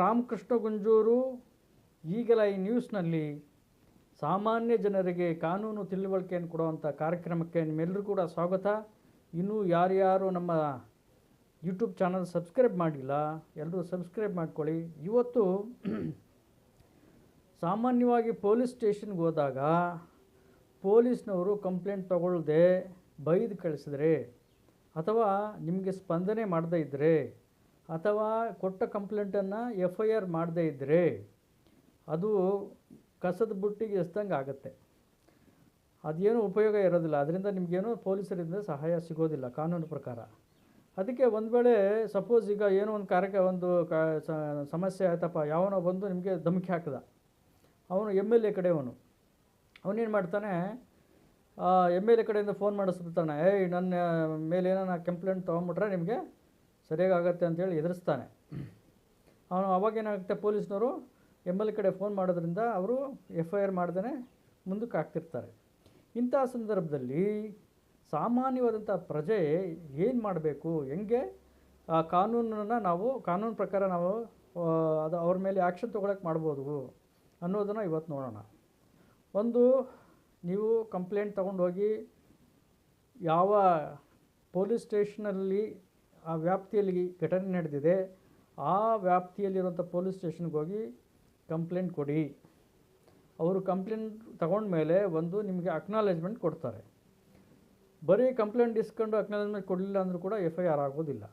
ರಾಮಕೃಷ್ಣ ಗುಂಜೂರು, ಈಗಲ ಈ ನ್ಯೂಸ್ನಲ್ಲಿ ಸಾಮಾನ್ಯ ಜನರಿಗೆ ಕಾನೂನು ತಿಳುವಳಿಕೆಯನ್ನು ಕೊಡುವಂಥ ಕಾರ್ಯಕ್ರಮಕ್ಕೆ ನಿಮ್ಮೆಲ್ಲರೂ ಕೂಡ ಸ್ವಾಗತ. ಇನ್ನೂ ಯಾರ್ಯಾರು ನಮ್ಮ ಯೂಟ್ಯೂಬ್ ಚಾನಲ್ ಸಬ್ಸ್ಕ್ರೈಬ್ ಮಾಡಿಲ್ಲ, ಎಲ್ಲರೂ ಸಬ್ಸ್ಕ್ರೈಬ್ ಮಾಡ್ಕೊಳ್ಳಿ. ಇವತ್ತು ಸಾಮಾನ್ಯವಾಗಿ ಪೊಲೀಸ್ ಸ್ಟೇಷನ್ಗೆ ಹೋದಾಗ ಪೊಲೀಸ್ನವರು ಕಂಪ್ಲೇಂಟ್ ತಗೊಳ್ಳದೆ ಬೈದು ಕಳಿಸಿದ್ರೆ ಅಥವಾ ನಿಮಗೆ ಸ್ಪಂದನೆ ಮಾಡದೇ ಇದ್ದರೆ ಅಥವಾ ಕೊಟ್ಟ ಕಂಪ್ಲೇಂಟನ್ನು ಎಫ್ ಐ ಆರ್ ಮಾಡದೇ ಇದ್ದರೆ ಅದು ಕಸದ ಬುಟ್ಟಿಗೆ ಎಸ್ದಂಗೆ ಆಗುತ್ತೆ. ಅದೇನು ಉಪಯೋಗ ಇರೋದಿಲ್ಲ. ಅದರಿಂದ ನಿಮಗೇನು ಪೊಲೀಸರಿಂದ ಸಹಾಯ ಸಿಗೋದಿಲ್ಲ ಕಾನೂನು ಪ್ರಕಾರ. ಅದಕ್ಕೆ ಒಂದು ವೇಳೆ ಸಪೋಸ್ ಈಗ ಏನೋ ಒಂದು ಕಾರ್ಯಕ್ಕೆ ಒಂದು ಕ ಸಮಸ್ಯೆ ಆಯ್ತಪ್ಪ, ಯಾವನೋ ಬಂದು ನಿಮಗೆ ಧಮಕಿ ಹಾಕಿದ. ಅವನು ಎಂ ಎಲ್ ಎ ಕಡೆಯವನು. ಅವನೇನು ಮಾಡ್ತಾನೆ ಎಂ ಎಲ್ ಎ ಕಡೆಯಿಂದ ಫೋನ್ ಮಾಡಿಸ್ಬಿಡ್ತಾನೆ. ಏಯ್, ನನ್ನ ಮೇಲೆ ಏನೋ ಕಂಪ್ಲೇಂಟ್ ತೊಗೊಂಬಿಟ್ರೆ ನಿಮಗೆ ಸರಿಯಾಗಿ ಆಗುತ್ತೆ ಅಂತೇಳಿ ಎದುರಿಸ್ತಾನೆ. ಅವನು ಅವಾಗ ಏನಾಗುತ್ತೆ ಪೊಲೀಸ್ನವರು ಎಂ ಎಲ್ ಕಡೆ ಫೋನ್ ಮಾಡೋದ್ರಿಂದ ಅವರು ಎಫ್ ಐ ಆರ್ ಮಾಡ್ದೇ ಮುಂದಕ್ಕೆ ಹಾಕ್ತಿರ್ತಾರೆ. ಇಂಥ ಸಂದರ್ಭದಲ್ಲಿ ಸಾಮಾನ್ಯವಾದಂಥ ಪ್ರಜೆ ಏನು ಮಾಡಬೇಕು? ಹೆಂಗೆ? ಆ ಕಾನೂನನ್ನು ನಾವು, ಕಾನೂನು ಪ್ರಕಾರ ನಾವು ಅದು ಅವ್ರ ಮೇಲೆ ಆ್ಯಕ್ಷನ್ ತೊಗೊಳಕ್ಕೆ ಮಾಡ್ಬೋದು ಅನ್ನೋದನ್ನು ಇವತ್ತು ನೋಡೋಣ. ಒಂದು, ನೀವು ಕಂಪ್ಲೇಂಟ್ ತೊಗೊಂಡೋಗಿ ಯಾವ ಪೊಲೀಸ್ ಸ್ಟೇಷನಲ್ಲಿ ಆ ವ್ಯಾಪ್ತಿಯಲ್ಲಿ ಘಟನೆ ನಡೆದಿದೆ, ಆ ವ್ಯಾಪ್ತಿಯಲ್ಲಿರುವಂಥ ಪೊಲೀಸ್ ಸ್ಟೇಷನ್ಗೆ ಹೋಗಿ ಕಂಪ್ಲೇಂಟ್ ಕೊಡಿ. ಅವರು ಕಂಪ್ಲೇಂಟ್ ತಗೊಂಡ ಮೇಲೆ ಒಂದು ನಿಮಗೆ ಅಕ್ನಾಲೇಜ್ಮೆಂಟ್ ಕೊಡ್ತಾರೆ. ಬರೀ ಕಂಪ್ಲೇಂಟ್ ಇಸ್ಕೊಂಡು ಅಕ್ನಾಲೇಜ್ಮೆಂಟ್ ಕೊಡಲಿಲ್ಲ ಅಂದರೂ ಕೂಡ ಎಫ್ ಐ ಆರ್ ಆಗೋದಿಲ್ಲ.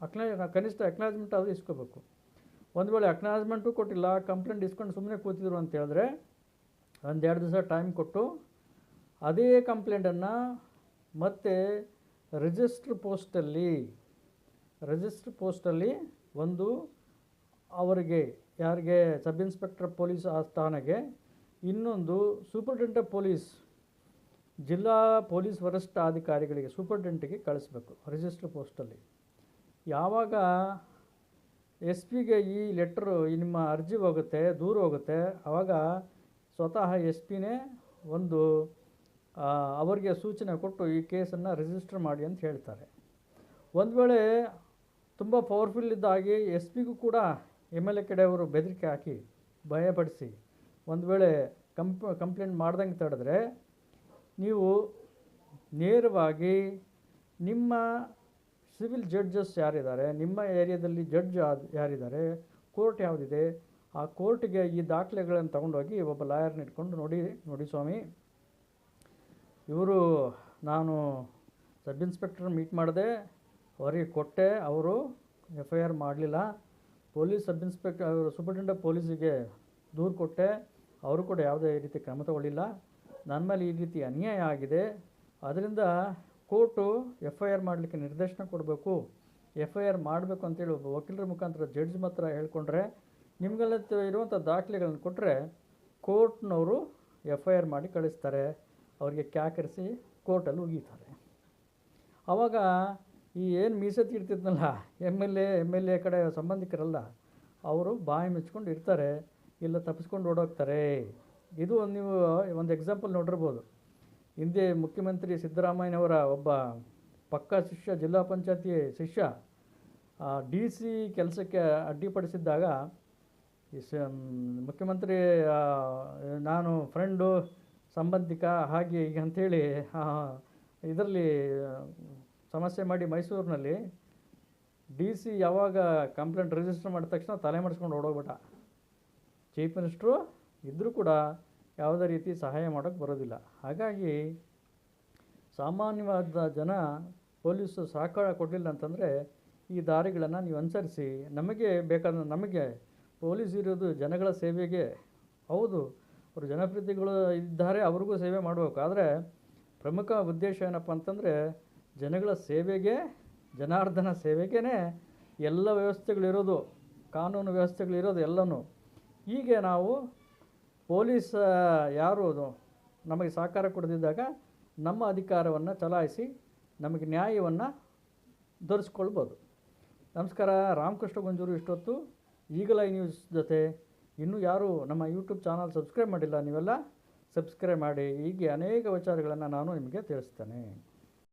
ಅಕ್ನಾ ಕನಿಷ್ಠ ಅಕ್ನಾಲೇಜ್ಮೆಂಟ್ ಆದರೂ ಇಸ್ಕೋಬೇಕು. ಒಂದು ವೇಳೆ ಅಕ್ನಾಲೇಜ್ಮೆಂಟು ಕೊಟ್ಟಿಲ್ಲ, ಕಂಪ್ಲೇಂಟ್ ಇಸ್ಕೊಂಡು ಸುಮ್ಮನೆ ಕೂತಿದ್ರು ಅಂತ ಹೇಳಿದ್ರೆ ಎರಡು ದಿವಸ ಟೈಮ್ ಕೊಟ್ಟು ಅದೇ ಕಂಪ್ಲೇಂಟನ್ನು ಮತ್ತೆ ರಿಜಿಸ್ಟ್ರ್ ಪೋಸ್ಟಲ್ಲಿ ರಿಜಿಸ್ಟ್ರ್ ಪೋಸ್ಟಲ್ಲಿ ಒಂದು ಅವರಿಗೆ, ಯಾರಿಗೆ ಸಬ್ ಇನ್ಸ್ಪೆಕ್ಟರ್ ಪೊಲೀಸ್ ಆಸ್ಥಾನಗೆ ಇನ್ನೊಂದು ಸೂಪರ್ಟೆಂಟ್ ಪೊಲೀಸ್ ಜಿಲ್ಲಾ ಪೊಲೀಸ್ ವರಿಷ್ಠಾಧಿಕಾರಿಗಳಿಗೆ ಸೂಪರ್ಟೆಂಟಿಗೆ ಕಳಿಸ್ಬೇಕು ರಿಜಿಸ್ಟ್ರ್ ಪೋಸ್ಟಲ್ಲಿ ಯಾವಾಗ ಎಸ್ ಪಿಗೆ ಈ ಲೆಟ್ರು ನಿಮ್ಮ ಅರ್ಜಿ ಹೋಗುತ್ತೆ, ದೂರ ಹೋಗುತ್ತೆ ಆವಾಗ ಸ್ವತಃ ಎಸ್ ಪಿನೇ ಒಂದು ಅವರಿಗೆ ಸೂಚನೆ ಕೊಟ್ಟು ಈ ಕೇಸನ್ನು ರಿಜಿಸ್ಟರ್ ಮಾಡಿ ಅಂತ ಹೇಳ್ತಾರೆ. ಒಂದು ವೇಳೆ ತುಂಬ ಪವರ್ಫುಲ್ ಇದ್ದಾಗಿ ಎಸ್ ಪಿಗೂ ಕೂಡ ಎಂ ಎಲ್ ಎ ಕಡೆಯವರು ಬೆದರಿಕೆ ಹಾಕಿ ಭಯಪಡಿಸಿ ಒಂದು ವೇಳೆ ಕಂಪ್ ಕಂಪ್ಲೇಂಟ್ ಮಾಡ್ದಂಗೆ ತಡೆದ್ರೆ ನೀವು ನೇರವಾಗಿ ನಿಮ್ಮ ಸಿವಿಲ್ ಜಡ್ಜಸ್ ಯಾರಿದ್ದಾರೆ, ನಿಮ್ಮ ಏರಿಯಾದಲ್ಲಿ ಜಡ್ಜ್ ಯಾರಿದ್ದಾರೆ ಕೋರ್ಟ್ ಯಾವುದಿದೆ, ಆ ಕೋರ್ಟಿಗೆ ಈ ದಾಖಲೆಗಳನ್ನು ತಗೊಂಡೋಗಿ ಒಬ್ಬ ಲಾಯರ್ನ ಇಟ್ಕೊಂಡು ನೋಡಿ ನೋಡಿ ಸ್ವಾಮಿ. ಇವರು ನಾನು ಸಬ್ ಇನ್ಸ್ಪೆಕ್ಟರ್ ಮೀಟ್ ಮಾಡಿದೆ ಅವರಿಗೆ ಕೊಟ್ಟೆ, ಅವರು ಎಫ್ ಐ ಆರ್ ಮಾಡಲಿಲ್ಲ. ಪೊಲೀಸ್ ಸಬ್ ಇನ್ಸ್ಪೆಕ್ಟರ್, ಅವರು ಸೂಪರಿಂಟೆಂಡೆಂಟ್ ಪೊಲೀಸಿಗೆ ದೂರು ಕೊಟ್ಟೆ. ಅವರು ಕೂಡ ಯಾವುದೇ ರೀತಿ ಕ್ರಮ ತಗೊಳ್ಳಿಲ್ಲ. ನನ್ನ ಮೇಲೆ ಈ ರೀತಿ ಅನ್ಯಾಯ ಆಗಿದೆ. ಅದರಿಂದ ಕೋರ್ಟು ಎಫ್ ಐ ಆರ್ ಮಾಡಲಿಕ್ಕೆ ನಿರ್ದೇಶನ ಕೊಡಬೇಕು. ಎಫ್ ಐ ಆರ್ ಮಾಡಬೇಕು ಅಂತೇಳಿ ಒಬ್ಬ ವಕೀಲರ ಮುಖಾಂತರ ಜಡ್ಜ್ ಮಾತ್ರ ಹೇಳ್ಕೊಂಡ್ರೆ, ನಿಮಗೆಲ್ಲ ಇರುವಂಥ ದಾಖಲೆಗಳನ್ನು ಕೊಟ್ಟರೆ ಕೋರ್ಟ್ನವರು ಎಫ್ ಐ ಆರ್ ಮಾಡಿ ಕಳಿಸ್ತಾರೆ. ಅವರಿಗೆ ಕ್ಯಾಕರಿಸಿ ಕೋರ್ಟಲ್ಲಿ ಉಗೀತಾರೆ. ಆವಾಗ ಈ ಏನು ಮೀಸತಿ ಇರ್ತಿದ್ನಲ್ಲ M L A M L A ಕಡೆ ಸಂಬಂಧಿಕರಲ್ಲ, ಅವರು ಬಾಯಿ ಮುಚ್ಕೊಂಡು ಇರ್ತಾರೆ, ಇಲ್ಲ ತಪ್ಪಿಸ್ಕೊಂಡು ಓಡೋಗ್ತಾರೆ. ಇದು ಒಂದು ನೀವು ಒಂದು ಎಕ್ಸಾಂಪಲ್ ನೋಡಿರ್ಬೋದು. ಹಿಂದೆ ಮುಖ್ಯಮಂತ್ರಿ ಸಿದ್ದರಾಮಯ್ಯನವರ ಒಬ್ಬ ಪಕ್ಕ ಶಿಷ್ಯ, ಜಿಲ್ಲಾ ಪಂಚಾಯತಿ ಶಿಷ್ಯ ಡಿ ಸಿ ಕೆಲಸಕ್ಕೆ ಅಡ್ಡಿಪಡಿಸಿದ್ದಾಗ ಮುಖ್ಯಮಂತ್ರಿ ನಾನು ಫ್ರೆಂಡು ಸಂಬಂಧಿಕ, ಹಾಗೆ ಈಗ ಅಂಥೇಳಿ ಇದರಲ್ಲಿ ಸಮಸ್ಯೆ ಮಾಡಿ ಮೈಸೂರಿನಲ್ಲಿ ಡಿ ಸಿ ಯಾವಾಗ ಕಂಪ್ಲೇಂಟ್ ರಿಜಿಸ್ಟರ್ ಮಾಡಿದ ತಕ್ಷಣ ತಲೆ ಮಾಡಿಸ್ಕೊಂಡು ಓಡೋಗ್ಬಿಟ್ಟ. ಚೀಫ್ ಮಿನಿಸ್ಟ್ರು ಇದ್ದರೂ ಕೂಡ ಯಾವುದೇ ರೀತಿ ಸಹಾಯ ಮಾಡೋಕ್ಕೆ ಬರೋದಿಲ್ಲ. ಹಾಗಾಗಿ ಸಾಮಾನ್ಯವಾದ ಜನ ಪೊಲೀಸು ಸಹಕಾರ ಕೊಡಲಿಲ್ಲ ಅಂತಂದರೆ ಈ ದಾರಿಗಳನ್ನು ನೀವು ಅನುಸರಿಸಿ, ನಮಗೆ ಬೇಕಾದ ನಮಗೆ ಪೊಲೀಸ್ ಇರೋದು ಜನಗಳ ಸೇವೆಗೆ. ಹೌದು, ಅವರು ಜನಪ್ರತಿಗಳು ಇದ್ದಾರೆ, ಅವ್ರಿಗೂ ಸೇವೆ ಮಾಡಬೇಕು. ಆದರೆ ಪ್ರಮುಖ ಉದ್ದೇಶ ಏನಪ್ಪ ಅಂತಂದರೆ ಜನಗಳ ಸೇವೆಗೆ, ಜನಾರ್ದನ ಸೇವೆಗೇ ಎಲ್ಲ ವ್ಯವಸ್ಥೆಗಳಿರೋದು, ಕಾನೂನು ವ್ಯವಸ್ಥೆಗಳಿರೋದು ಎಲ್ಲನೂ. ಹೀಗೆ ನಾವು ಪೊಲೀಸ್ ಯಾರು ಅದು, ನಮಗೆ ಸಹಕಾರ ಕೊಡದಿದ್ದಾಗ ನಮ್ಮ ಅಧಿಕಾರವನ್ನು ಚಲಾಯಿಸಿ ನಮಗೆ ನ್ಯಾಯವನ್ನು ಧರಿಸ್ಕೊಳ್ಬೋದು. ನಮಸ್ಕಾರ, ರಾಮಕೃಷ್ಣ ಗುಂಜೂರು ಇಷ್ಟೊತ್ತು. ಈಗಲೈ ನ್ಯೂಸ್ ಜೊತೆ. ಇನ್ನೂ ಯಾರು ನಮ್ಮ ಯೂಟ್ಯೂಬ್ ಚಾನಲ್ ಸಬ್ಸ್ಕ್ರೈಬ್ ಮಾಡಿಲ್ಲ ನೀವೆಲ್ಲ, ಸಬ್ಸ್ಕ್ರೈಬ್ ಮಾಡಿ. ಹೀಗೆ ಅನೇಕ ವಿಚಾರಗಳನ್ನು ನಾನು ನಿಮಗೆ ತಿಳಿಸ್ತೇನೆ.